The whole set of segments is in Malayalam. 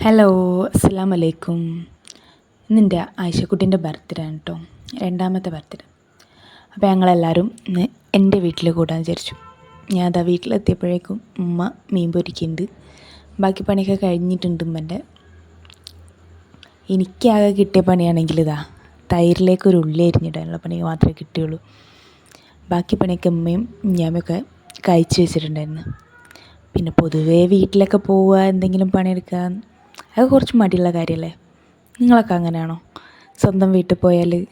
ഹലോ അസ്സാം വലൈക്കും ഇന്നെന്റെ ആയിഷക്കുട്ടീന്റെ ബർത്ത്ഡേ ആണ് കേട്ടോ രണ്ടാമത്തെ ബർത്ത്ഡേ. അപ്പോൾ ഞങ്ങളെല്ലാവരും ഇന്ന് എന്റെ വീട്ടിൽ കൂടാൻ വിചാരിച്ചു. ഞാൻ അതാ വീട്ടിലെത്തിയപ്പോഴേക്കും ഉമ്മ മീൻ പൊരിക്കുന്നുണ്ട്. ബാക്കി പണിയൊക്കെ കഴിഞ്ഞിട്ടുണ്ട് ഉമ്മന്റെ. എനിക്കാകെ കിട്ടിയ പണിയാണെങ്കിൽ ഇതാ തൈരിലേക്ക് ഒരു ഉള്ളി അരിഞ്ഞിടാനുള്ള പണി മാത്രമേ കിട്ടിയുള്ളൂ. ബാക്കി പണിയൊക്കെ ഉമ്മയും ഞാമൊക്കെ കഴിച്ചു വെച്ചിട്ടുണ്ടായിരുന്നു. പിന്നെ പൊതുവേ വീട്ടിലൊക്കെ പോവുക എന്തെങ്കിലും പണിയെടുക്കുക അത് കുറച്ച് മടിയുള്ള കാര്യമല്ലേ നിങ്ങളൊക്കെ അങ്ങനെയാണോ? സ്വന്തം വീട്ടിൽ പോയാൽ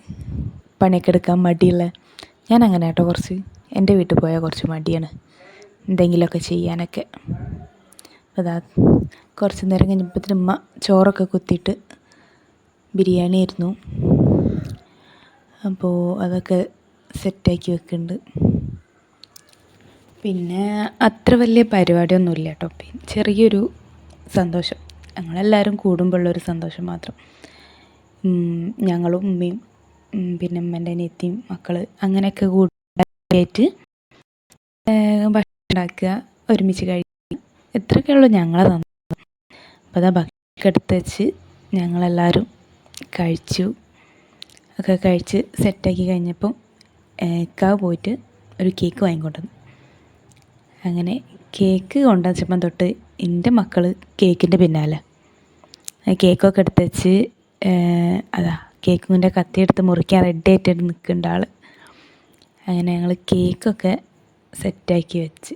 പണിയൊക്കെ എടുക്കാൻ മടിയുള്ള? ഞാൻ അങ്ങനെ കേട്ടോ കുറച്ച്. എന്റെ വീട്ടിൽ പോയാൽ കുറച്ച് മടിയാണ്. എന്തെങ്കിലുമൊക്കെ ചെയ്യാനൊക്കെ. അതാ കുറച്ച് നേരം കഴിഞ്ഞപ്പോഴത്തേനും ഉമ്മ ചോറൊക്കെ കുത്തിയിട്ട് ബിരിയാണി ആയിരുന്നു. അപ്പോൾ അതൊക്കെ സെറ്റാക്കി വെക്കുന്നുണ്ട്. പിന്നെ അത്ര വലിയ പരിപാടിയൊന്നുമില്ല കേട്ടോ. ചെറിയൊരു സന്തോഷം. ഞങ്ങളെല്ലാവരും കൂടുമ്പോഴുള്ളൊരു സന്തോഷം മാത്രം. ഞങ്ങളും ഉമ്മയും പിന്നെ ഉമ്മന്റെ അനിയത്തിയും മക്കൾ അങ്ങനെയൊക്കെ കൂടിയിട്ട് ഭക്ഷണം ഉണ്ടാക്കുക ഒരുമിച്ച് കഴിക്കുക ഇത്രയൊക്കെ ഉള്ളൂ ഞങ്ങളെ സന്തോഷം. അപ്പോൾ അതാ ഭക്ഷണം എടുത്ത് വെച്ച് ഞങ്ങളെല്ലാവരും കഴിച്ചു. ഒക്കെ കഴിച്ച് സെറ്റാക്കി കഴിഞ്ഞപ്പം ഇക്കാവ് പോയിട്ട് ഒരു കേക്ക് വാങ്ങിക്കൊണ്ടുവന്നു. അങ്ങനെ കേക്ക് കൊണ്ടുവച്ചപ്പം തൊട്ട് എന്റെ മക്കൾ കേക്കിന്റെ പിന്നാലെ. കേക്കൊക്കെ എടുത്ത് വെച്ച് അതാ കേക്കിന്റെ കത്തിയെടുത്ത് മുറിക്കാൻ റെഡി ആയിട്ട് നിൽക്കേണ്ട ആൾ അങ്ങനെ ഞങ്ങൾ കേക്കൊക്കെ സെറ്റാക്കി വെച്ച്.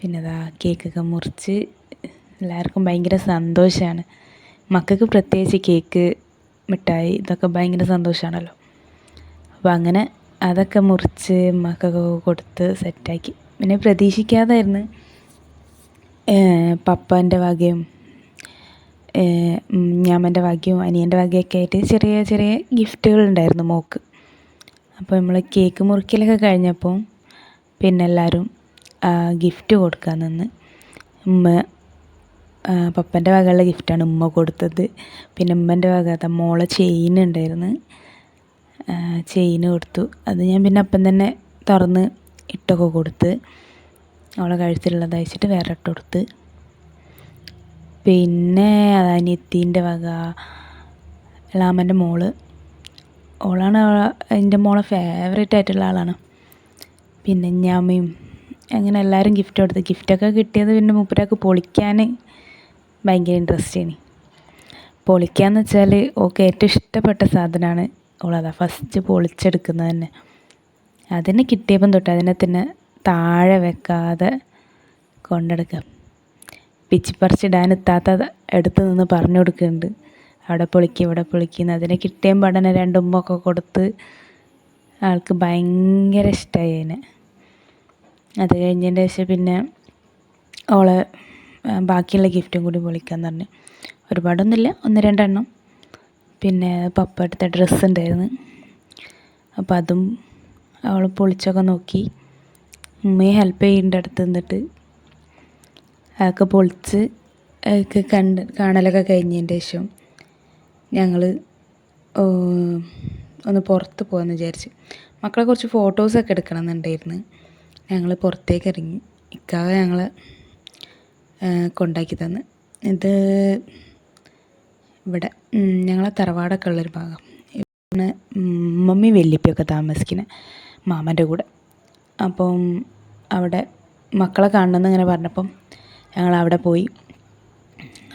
പിന്നെ അതാ കേക്കൊക്കെ മുറിച്ച് എല്ലാവർക്കും ഭയങ്കര സന്തോഷമാണ് മക്കൾക്ക് പ്രത്യേകിച്ച് കേക്ക് മിഠായി ഇതൊക്കെ ഭയങ്കര സന്തോഷമാണല്ലോ അപ്പോൾ അങ്ങനെ അതൊക്കെ മുറിച്ച് മക്കൾക്കൊക്കെ കൊടുത്ത് സെറ്റാക്കി പിന്നെ പ്രതീക്ഷിക്കാതായിരുന്നു. പപ്പന്റെ വകയും ഞാമന്റെ വകയും അനിയന്റെ വകയൊക്കെ ആയിട്ട് ചെറിയ ചെറിയ ഗിഫ്റ്റുകൾ ഉണ്ടായിരുന്നു മോക്ക്. അപ്പോൾ നമ്മൾ കേക്ക് മുറിക്കലൊക്കെ കഴിഞ്ഞപ്പോൾ പിന്നെ എല്ലാവരും ഗിഫ്റ്റ് കൊടുക്കാൻ നിന്ന് ഉമ്മ പപ്പന്റെ വകയുള്ള ഗിഫ്റ്റാണ് ഉമ്മ കൊടുത്തത്. പിന്നെ ഉമ്മന്റെ വക മോളെ ചെയിൻ ഉണ്ടായിരുന്നു. ചെയിൻ കൊടുത്തു. അത് ഞാൻ പിന്നെ അപ്പം തന്നെ തുറന്ന് ഇട്ടൊക്കെ കൊടുത്ത്. അവളെ കഴുത്തിലുള്ളത് അയച്ചിട്ട് വേറെ ഇട്ട് കൊടുത്ത്. പിന്നെ അനിയത്തീന്റെ വക ലാമന്റെ മോൾ. ഓളാണ് എന്റെ മോളെ ഫേവറേറ്റ് ആയിട്ടുള്ള ആളാണ്. പിന്നെ ഞാമയും അങ്ങനെ എല്ലാവരും ഗിഫ്റ്റ് കൊടുത്ത്. ഗിഫ്റ്റൊക്കെ കിട്ടിയത് പിന്നെ മൂപ്പരാക്ക് പൊളിക്കാൻ ഭയങ്കര ഇൻട്രസ്റ്റ് ആണ് പൊളിക്കാന്ന് വെച്ചാൽ ഓക്കെ ഏറ്റവും ഇഷ്ടപ്പെട്ട സാധനമാണ് ഓളതാ. ഫസ്റ്റ് പൊളിച്ചെടുക്കുന്നത് തന്നെ. അതിന് കിട്ടിയപ്പം തൊട്ട് അതിനെ തന്നെ താഴെ വെക്കാതെ കൊണ്ടെടുക്കാം. പിച്ചിപ്പറിച്ചിടാൻ എത്താത്ത എടുത്ത് നിന്ന് പറഞ്ഞു കൊടുക്കുന്നുണ്ട്. അവിടെ പൊളിക്കുക ഇവിടെ പൊളിക്കുന്നു അതിനെ കിട്ടിയ പഠനം രണ്ടുമ്പൊക്കെ കൊടുത്ത് ആൾക്ക് ഭയങ്കര ഇഷ്ടമായി അതിനെ. അത് കഴിഞ്ഞതിന്റെ ശേഷം പിന്നെ ഓളെ ബാക്കിയുള്ള ഗിഫ്റ്റും കൂടി പൊളിക്കാന്ന് പറഞ്ഞു. ഒരുപാടൊന്നുമില്ല. ഒന്ന് രണ്ടെണ്ണം. പിന്നെ പപ്പ എടുത്ത ഡ്രസ്സ് ഉണ്ടായിരുന്നു. അപ്പോൾ അതും അവൾ പൊളിച്ചൊക്കെ നോക്കി. ഉമ്മയെ ഹെൽപ്പ് ചെയ്യേണ്ട അടുത്ത് നിന്നിട്ട് അതൊക്കെ പൊളിച്ച് അതൊക്കെ കണ്ട് കാണലൊക്കെ കഴിഞ്ഞതിന്റെ ശേഷം ഞങ്ങൾ ഒന്ന് പുറത്ത് പോകാമെന്ന് വിചാരിച്ച്. മക്കളെ കുറച്ച് ഫോട്ടോസൊക്കെ എടുക്കണം എന്നുണ്ടായിരുന്നു ഞങ്ങൾ പുറത്തേക്ക് ഇറങ്ങി. ഇക്കാവ ഞങ്ങൾ കൊണ്ടാക്കി തന്ന്. ഇത് ഇവിടെ ഞങ്ങളെ തറവാടൊക്കെ ഉള്ളൊരു ഭാഗം. ഇവിടെ മമ്മി വെല്ലിപ്പിയൊക്കെ താമസിക്കുന്ന മാമന്റെ കൂടെ. അപ്പം അവിടെ മക്കളെ കാണണമെന്ന് ഇങ്ങനെ പറഞ്ഞപ്പം ഞങ്ങൾ അവിടെ പോയി.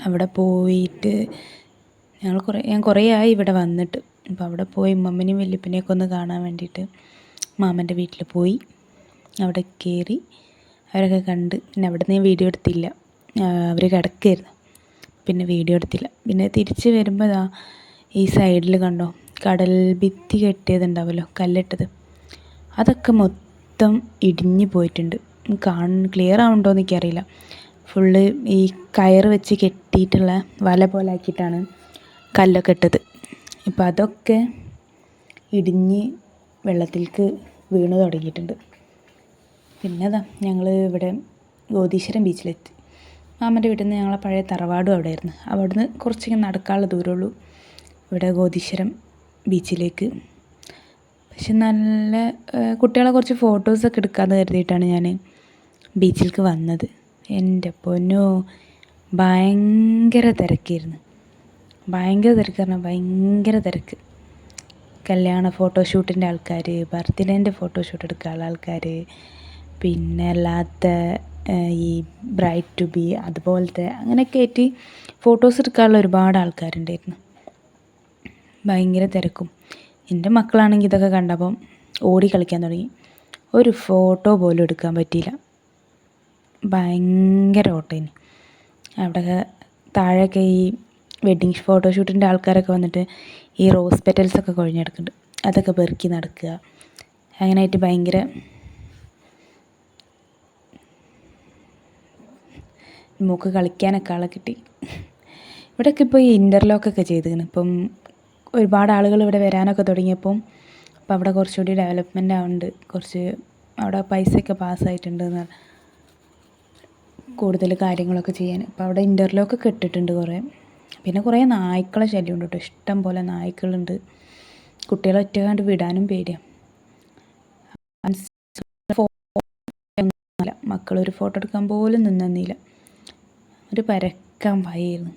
അവിടെ പോയിട്ട് ഞങ്ങൾ കുറേ ഞാൻ കുറേ ആയി ഇവിടെ വന്നിട്ട്. അപ്പോൾ അവിടെ പോയി ഉമ്മമ്മനെയും വല്യപ്പനെയൊക്കെ ഒന്ന് കാണാൻ വേണ്ടിയിട്ട് മാമന്റെ വീട്ടിൽ പോയി. അവിടെ കയറി അവരൊക്കെ കണ്ട് പിന്നെ അവിടെ നിന്ന് വീഡിയോ എടുത്തില്ല. അവർ കിടക്കുകയായിരുന്നു പിന്നെ വീഡിയോ എടുത്തില്ല. പിന്നെ തിരിച്ച് വരുമ്പോൾ ഇതാ ഈ സൈഡിൽ കണ്ടോ കടൽ ഭിത്തി കെട്ടിയതുണ്ടാവുമല്ലോ കല്ലിട്ടത്. അതൊക്കെ മൊത്തം ഇടിഞ്ഞു പോയിട്ടുണ്ട്. കാണാൻ ക്ലിയർ ആവുന്നുണ്ടോ എന്ന് എനിക്കറിയില്ല. ഫുള്ള് ഈ കയർ വെച്ച് കെട്ടിയിട്ടുള്ള വല പോലെ ആക്കിയിട്ടാണ് കല്ലൊക്കെ ഇട്ടത്. ഇപ്പം അതൊക്കെ ഇടിഞ്ഞ് വെള്ളത്തിലേക്ക് വീണ് തുടങ്ങിയിട്ടുണ്ട്. പിന്നെ അതാ ഞങ്ങൾ ഇവിടെ ഗോതീശ്വരം ബീച്ചിലെത്തി. മാമന്റെ വീട്ടിൽ നിന്ന് ഞങ്ങളെ പഴയ തറവാടും അവിടെയായിരുന്നു. അവിടുന്ന് കുറച്ചിങ്ങനെ നടക്കാനുള്ള ദൂരമുള്ളൂ. ഇവിടെ ഗോതീശ്വരം ബീച്ചിലേക്ക്. പക്ഷെ നല്ല കുട്ടികളെ കുറച്ച് ഫോട്ടോസൊക്കെ എടുക്കാമെന്ന് കരുതിയിട്ടാണ് ഞാൻ ബീച്ചിലേക്ക് വന്നത്. എന്റെ പൊന്നോ ഭയങ്കര തിരക്കായിരുന്നു. ഭയങ്കര തിരക്ക് പറഞ്ഞാൽ ഭയങ്കര തിരക്ക്. കല്യാണ ഫോട്ടോഷൂട്ടിന്റെ ആൾക്കാർ ബർത്ത്ഡേന്റെ ഫോട്ടോഷൂട്ട് എടുക്കാനുള്ള ആൾക്കാർ പിന്നെ അല്ലാത്ത ഈ ബ്രൈറ്റ് ടു ബി അതുപോലത്തെ അങ്ങനെയൊക്കെ ആയിട്ട് ഫോട്ടോസ് എടുക്കാനുള്ള ഒരുപാട് ആൾക്കാരുണ്ടായിരുന്നു. ഭയങ്കര തിരക്കും. എന്റെ മക്കളാണെങ്കിൽ ഇതൊക്കെ കണ്ടപ്പം ഓടി കളിക്കാൻ തുടങ്ങി. ഒരു ഫോട്ടോ പോലും എടുക്കാൻ പറ്റിയില്ല. ഭയങ്കര ഓട്ടേന്. അവിടെ താഴെയൊക്കെ ഈ വെഡ്ഡിങ് ഫോട്ടോഷൂട്ടിന്റെ ആൾക്കാരൊക്കെ വന്നിട്ട് ഈ റോസ് പെറ്റൽസൊക്കെ കൊഴിഞ്ഞെടുക്കുന്നുണ്ട്. അതൊക്കെ പെറുക്കി നടക്കുക. അങ്ങനെയായിട്ട് ഭയങ്കര മൂക്ക് കളിക്കാനൊക്കെ ആളെ കിട്ടി. ഇവിടെയൊക്കെ ഇപ്പോൾ ഈ ഇന്റർലോക്കൊക്കെ ചെയ്തിരിക്കുന്നു. ഇപ്പം ഒരുപാട് ആളുകൾ ഇവിടെ വരാനൊക്കെ തുടങ്ങിയപ്പം അപ്പം അവിടെ കുറച്ചുകൂടി ഡെവലപ്മെന്റ് ആവുന്നുണ്ട് കുറച്ച് അവിടെ പൈസയൊക്കെ പാസ്സായിട്ടുണ്ട് എന്ന് കൂടുതൽ കാര്യങ്ങളൊക്കെ ചെയ്യാൻ. അപ്പോൾ അവിടെ ഇന്റർലോക്ക് കെട്ടിട്ടുണ്ട് കുറേ. പിന്നെ കുറേ നായ്ക്കളെ ശല്യമുണ്ട് കേട്ടോ. ഇഷ്ടം പോലെ നായ്ക്കളുണ്ട്. കുട്ടികളെ ഒറ്റ കണ്ട് വിടാനും പേടിയാണ് മക്കളൊരു ഫോട്ടോ എടുക്കാൻ പോലും നിന്നില്ല ഒരു പരക്കാൻ ഭയമായിരുന്നു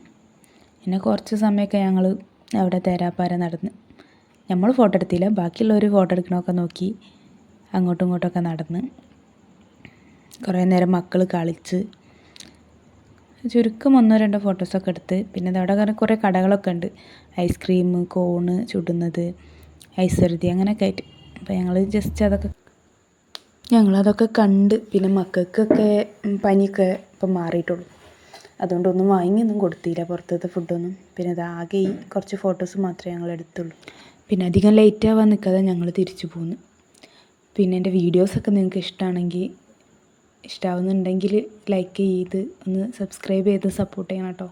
പിന്നെ കുറച്ച് സമയമൊക്കെ ഞങ്ങൾ അവിടെ തേരാപ്പാര നടന്ന്. നമ്മൾ ഫോട്ടോ എടുത്തില്ല. ബാക്കിയുള്ളവർ ഫോട്ടോ എടുക്കണമൊക്കെ നോക്കി അങ്ങോട്ടും ഇങ്ങോട്ടൊക്കെ നടന്ന്. കുറേ നേരം മക്കൾ കളിച്ച് ചുരുക്കം ഒന്നോ രണ്ടോ ഫോട്ടോസൊക്കെ എടുത്ത്. പിന്നെ അവിടെ കാരണം കുറേ കടകളൊക്കെ ഉണ്ട്. ഐസ്ക്രീം കോണ് ചുടുന്നത് ഐസ് ഐശ്വര്യതി അങ്ങനെയൊക്കെ ആയിട്ട്. അപ്പോൾ ഞങ്ങൾ ജസ്റ്റ് അതൊക്കെ ഞങ്ങളതൊക്കെ കണ്ട് പിന്നെ മക്കൾക്കൊക്കെ പനിയൊക്കെ ഇപ്പം മാറിയിട്ടുള്ളൂ. അതുകൊണ്ടൊന്നും വാങ്ങിയൊന്നും കൊടുത്തില്ല പുറത്തത്തെ ഫുഡൊന്നും പിന്നെ അതാകെ ഈ കുറച്ച് ഫോട്ടോസ് മാത്രമേ ഞങ്ങൾ എടുത്തുള്ളൂ. പിന്നെ അധികം ലേറ്റ് ആവാൻ നിൽക്കാതെ ഞങ്ങൾ തിരിച്ചു പോന്നു. പിന്നെ എന്റെ വീഡിയോസൊക്കെ നിങ്ങൾക്ക് ഇഷ്ടമാണെങ്കിൽ ഇഷ്ടമാവുന്നുണ്ടെങ്കിൽ ലൈക്ക് ചെയ്ത് ഒന്ന് സബ്സ്ക്രൈബ് ചെയ്ത് സപ്പോർട്ട് ചെയ്യണം കേട്ടോ